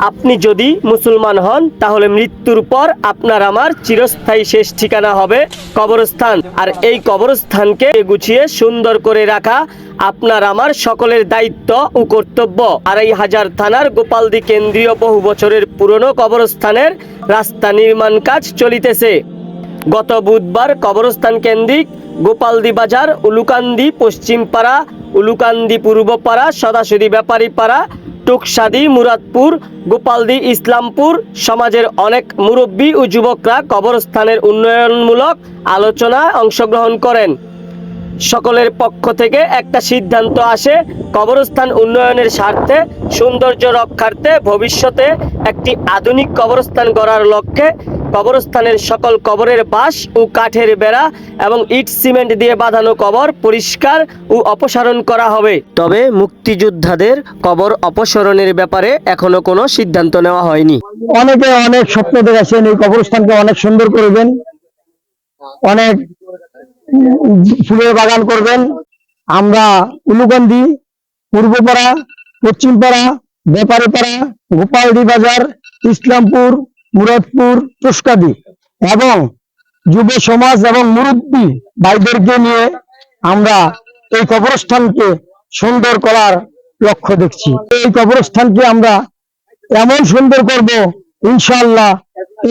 আপনি যদি মুসলমান হন, তাহলে মৃত্যুর পর আপনার আমার চিরস্থায়ী শেষ ঠিকানা হবে কবরস্থান। আর এই কবরস্থানকে গুছিয়ে সুন্দর করে রাখা আপনার আমার সকলের দায়িত্ব ও কর্তব্য। আড়াই হাজার থানার গোপালদি কেন্দ্রীয় বহু বছরের পুরনো কবরস্থানের রাস্তা নির্মাণ কাজ চলিতেছে। গত বুধবার কবরস্থান কেন্দ্রিক গোপালদি বাজার, উলুকান্দি, পশ্চিমপাড়া, উলুকান্দি পূর্বপাড়া সদাসুদি ব্যাপারী পাড়া টুকসাদি মুরাদপুর গোপালদি ইসলামপুর সমাজের অনেক মুরব্বী ও যুবকরা কবরস্থানের উন্নয়নমূলক আলোচনায় অংশগ্রহণ করেন। সকলের পক্ষ থেকে একটা সিদ্ধান্ত আসে, কবরস্থান উন্নয়নের স্বার্থে, সৌন্দর্য রক্ষার্থে, ভবিষ্যতে একটি আধুনিক কবরস্থান গড়ার লক্ষ্যে কবরস্থানের সকল কবরের বাঁশ ও কাঠের বেড়া এবং ইট সিমেন্ট দিয়ে বাঁধানো কবর পরিষ্কার ও অপসারণ করা হবে। তবে মুক্তিযোদ্ধাদের কবর অপসারণের ব্যাপারে এখনও কোনো সিদ্ধান্ত নেওয়া হয়নি। অনেকে অনেক স্বপ্ন দেখেছেন এই কবরস্থানকে অনেক সুন্দর করবেন অনেক ফুলের বাগান করবেন। আমরা উলুকান্দি পূর্বপাড়া, পশ্চিমপাড়া ব্যাপারীপাড়া গোপালদি বাজার, ইসলামপুর, মুরাদপুর, তুস্কাদি এবং যুব সমাজ এবং মুরব্বী ভাইদেরকে নিয়ে আমরা এই কবরস্থানকে সুন্দর করার লক্ষ্য দেখছি। এই কবরস্থানকে আমরা এমন সুন্দর করব, ইনশাআল্লাহ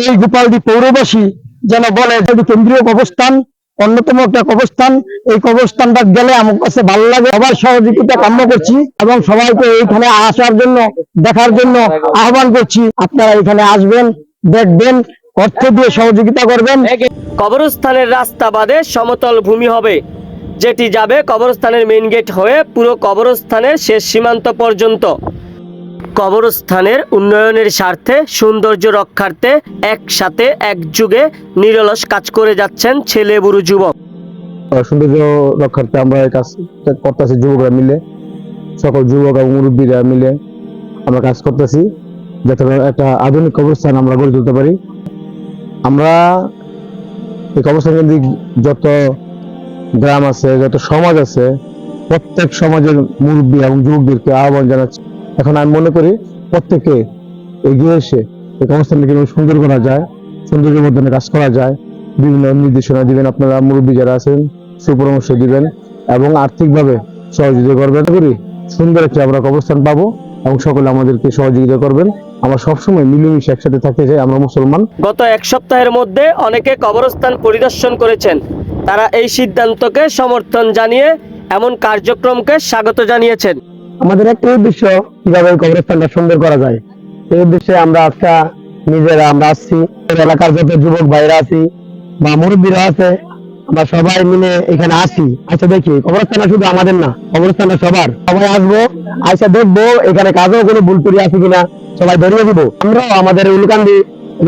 এই গোপালদি পৌরবাসী যেন বলে কেন্দ্রীয় কবরস্থান অন্যতম একটা কবরস্থান। এই কবরস্থানটা গেলে আমার কাছে ভালো লাগে। সবার সহযোগিতা কাম্য করছি এবং সবাইকে এইখানে আসার জন্য, দেখার জন্য আহ্বান করছি। আপনারা এখানে আসবেন, দেখবেন, অর্থ দিয়ে সহযোগিতা করবেন। কবরস্থানের রাস্তা বাদে সমতল ভূমি হবে, যেটি যাবে কবরস্থানের মেইন গেট হয়ে পুরো কবরস্থানের শেষ সীমান্ত পর্যন্ত। কবরস্থানের উন্নয়নের স্বার্থে সৌন্দর্য রক্ষার্থে একসাথে একযুগে নিরলস কাজ করে যাচ্ছেন ছেলে বুড়ো যুবক। সৌন্দর্য রক্ষার্থে আমরা কাজ করতেছি যুবকরা মিলে, সকল যুবক এবং মুরব্বীরা মিলে আমরা কাজ করতেছি, যাতে একটা আধুনিক কবরস্থান আমরা গড়ে তুলতে পারি। আমরা এই কবরস্থান কেন্দ্রিক যত গ্রাম আছে, যত সমাজ আছে, প্রত্যেক সমাজের মুরব্বী এবং যুবকদেরকে আহ্বান জানাচ্ছি। এখন আমি মনে করি প্রত্যেকে এগিয়ে এসে এই কবরস্থানকে কীভাবে সুন্দর করা যায়, সৌন্দর্যের মধ্যে কাজ করা যায়। বিভিন্ন নির্দেশনা দিবেন আপনারা, মুরব্বী যারা আছেন, সুপরামর্শ দিবেন এবং আর্থিকভাবে সহযোগিতা করবেন। করি সুন্দর একটি আমরা কবরস্থান পাবো এবং সকলে আমাদেরকে সহযোগিতা করবেন। আমরা সবসময় মিলেমিশে একসাথে থাকতে চাই, আমরা মুসলমান। গত এক সপ্তাহের মধ্যে অনেকে কবরস্থান পরিদর্শন করেছেন। তারা এই সিদ্ধান্তকে সমর্থন জানিয়ে এমন কার্যক্রমকে স্বাগত জানিয়েছেন। আমাদের একটা উদ্দেশ্য কীভাবে কবরস্থানটা সুন্দর করা যায়। এই উদ্দেশ্যে আমরা আজকে নিজেরা আমরা আসছি। এলাকার যত যুবক ভাইরা আছি বা মুরব্বীরা আছে, আমরা সবাই মিলে এখানে আসি। আচ্ছা দেখি, কবরস্থানটা শুধু আমাদের না, কবরস্থানটা সবার। সবাই আসব আচ্ছা দেখব, এখানে কাজেও কোনো ভুল করি আছে কিনা সবাই ধরিয়ে দিব। আমরাও আমাদের উলকান্দি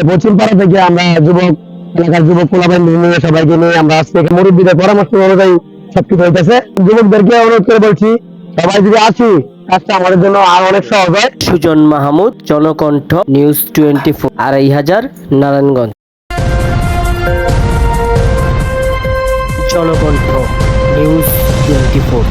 পশ্চিম পাড়া থেকে আমরা যুবক, এলাকার যুবক কোলাবাইন নিয়ে সবাইকে নিয়ে আমরা আজকে মুরব্বীদের পরামর্শ অনুযায়ী সবকিছু হইতেছে। যুবকদেরকে অনুরোধ করে বলছি সবাই যদি আসি কাজটা আমাদের জন্য আর অনেক সহজ হয়। Sujan Mahmud, Janakantha news twenty four আড়াই হাজার, Narayanganj. Janakantha news twenty four